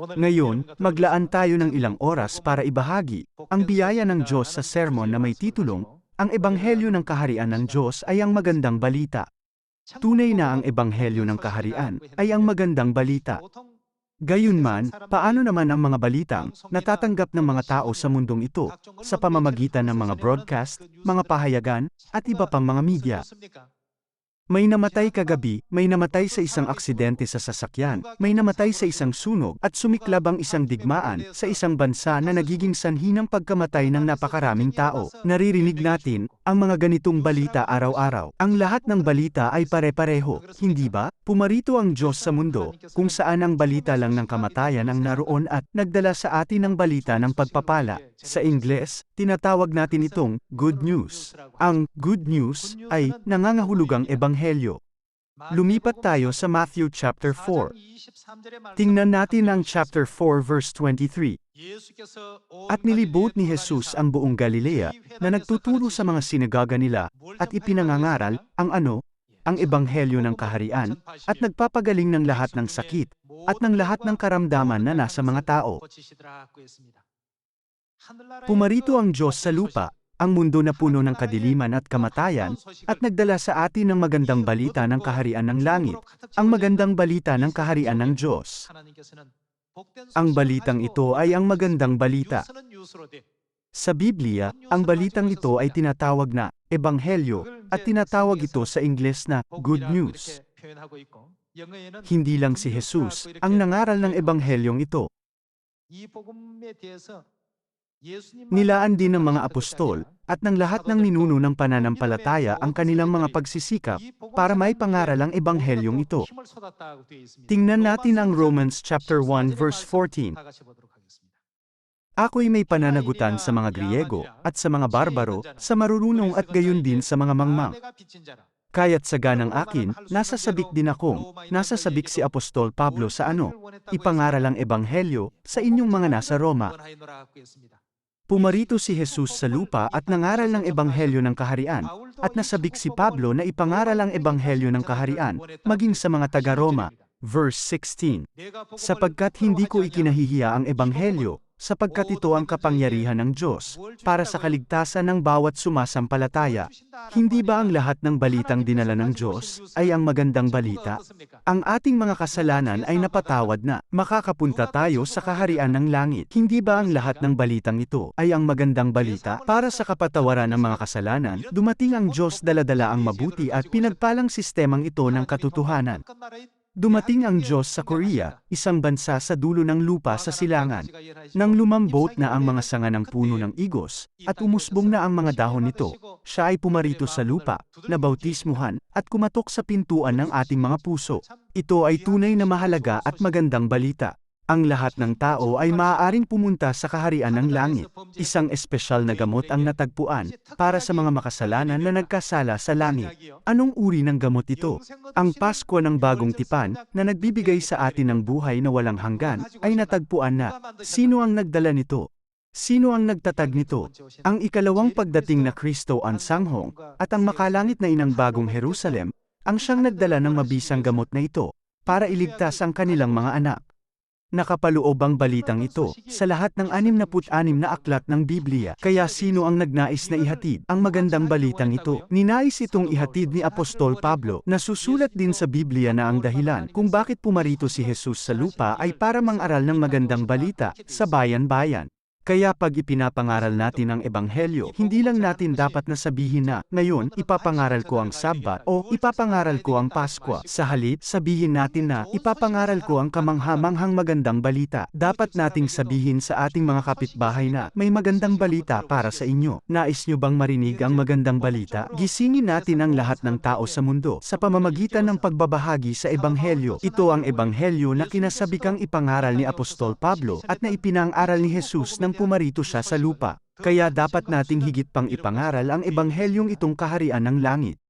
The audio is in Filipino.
Ngayon, maglaan tayo ng ilang oras para ibahagi ang biyaya ng Diyos sa sermon na may titulong, Ang Ebanghelyo ng Kaharian ng Diyos ay ang magandang balita. Tunay na ang Ebanghelyo ng Kaharian ay ang magandang balita. Gayunman, paano naman ang mga balitang natatanggap ng mga tao sa mundong ito sa pamamagitan ng mga broadcast, mga pahayagan, at iba pang mga media? May namatay kagabi, may namatay sa isang aksidente sa sasakyan, may namatay sa isang sunog, at sumiklab ang isang digmaan sa isang bansa na nagiging sanhi ng pagkamatay ng napakaraming tao. Naririnig natin ang mga ganitong balita araw-araw. Ang lahat ng balita ay pare-pareho, hindi ba? Pumarito ang Diyos sa mundo, kung saan ang balita lang ng kamatayan ang naroon at nagdala sa atin ng balita ng pagpapala. Sa Ingles, tinatawag natin itong good news. Ang good news ay nangangahulugang ebanghelyo. Lumipat tayo sa Matthew chapter 4. Tingnan natin ang chapter 4 verse 23. At nilibot ni Jesus ang buong Galilea na nagtuturo sa mga sinagoga nila at ipinangangaral ang ano, ang ebanghelyo ng kaharian at nagpapagaling ng lahat ng sakit at ng lahat ng karamdaman na nasa mga tao. Pumarito ang Diyos sa lupa, ang mundo na puno ng kadiliman at kamatayan, at nagdala sa atin ng magandang balita ng kaharian ng langit, ang magandang balita ng kaharian ng Diyos. Ang balitang ito ay ang magandang balita. Sa Biblia, ang balitang ito ay tinatawag na Ebanghelyo at tinatawag ito sa Ingles na Good News. Hindi lang si Jesus ang nangaral ng Ebanghelyong ito. Nilaan din ng mga apostol at ng lahat ng ninuno ng pananampalataya ang kanilang mga pagsisikap para may pangaral ang ebanghelyong ito. Tingnan natin ang Romans chapter 1 verse 14. Ako'y may pananagutan sa mga Griego at sa mga barbaro, sa marurunong at gayon din sa mga mangmang. Kaya't sa ganang akin, nasasabik din akong, nasasabik si Apostol Pablo sa ano, ipangaral ang ebanghelyo sa inyong mga nasa Roma. Pumarito si Jesus sa lupa at nangaral ng ebanghelyo ng kaharian, at nasabik si Pablo na ipangaral ang ebanghelyo ng kaharian, maging sa mga taga-Roma. Verse 16. Sapagkat hindi ko ikinahihiya ang ebanghelyo, sapagkat ito ang kapangyarihan ng Diyos, para sa kaligtasan ng bawat sumasampalataya. Hindi ba ang lahat ng balitang dinala ng Diyos ay ang magandang balita? Ang ating mga kasalanan ay napatawad na, makakapunta tayo sa kaharian ng langit. Hindi ba ang lahat ng balitang ito ay ang magandang balita? Para sa kapatawaran ng mga kasalanan, dumating ang Diyos daladala ang mabuti at pinagpalang sistemang ito ng katotohanan. Dumating ang Diyos sa Korea, isang bansa sa dulo ng lupa sa silangan. Nang lumambot na ang mga sanga ng puno ng igos, at umusbong na ang mga dahon nito, siya ay pumarito sa lupa, nabautismuhan, at kumatok sa pintuan ng ating mga puso. Ito ay tunay na mahalaga at magandang balita. Ang lahat ng tao ay maaaring pumunta sa kaharian ng langit. Isang espesyal na gamot ang natagpuan para sa mga makasalanan na nagkasala sa langit. Anong uri ng gamot ito? Ang Pasko ng Bagong Tipan na nagbibigay sa atin ng buhay na walang hanggan ay natagpuan na. Sino ang nagdala nito? Sino ang nagtatag nito? Ang ikalawang pagdating na Kristo ang sanghong at ang makalangit na inang bagong Jerusalem ang siyang nagdala ng mabisang gamot na ito para iligtas ang kanilang mga anak. Nakapaloob ang balitang ito sa lahat ng 66 na aklat ng Biblia. Kaya sino ang nagnais na ihatid ang magandang balitang ito? Ninais itong ihatid ni Apostol Pablo na susulat din sa Biblia na ang dahilan kung bakit pumarito si Jesus sa lupa ay para mangaral ng magandang balita sa bayan-bayan. Kaya pag ipinapangaral natin ang Ebanghelyo, hindi lang natin dapat na sabihin na, ngayon, ipapangaral ko ang Sabat o ipapangaral ko ang Paskwa. Sa halip, sabihin natin na, ipapangaral ko ang kamanghamanghang magandang balita. Dapat nating sabihin sa ating mga kapitbahay na, may magandang balita para sa inyo. Nais nyo bang marinig ang magandang balita? Gisingin natin ang lahat ng tao sa mundo sa pamamagitan ng pagbabahagi sa Ebanghelyo. Ito ang Ebanghelyo na kinasabikang ipangaral ni Apostol Pablo at na ipinang-aral ni Jesus ng pumarito siya sa lupa. Kaya dapat nating higit pang ipangaral ang ebanghelyong itong kaharian ng langit.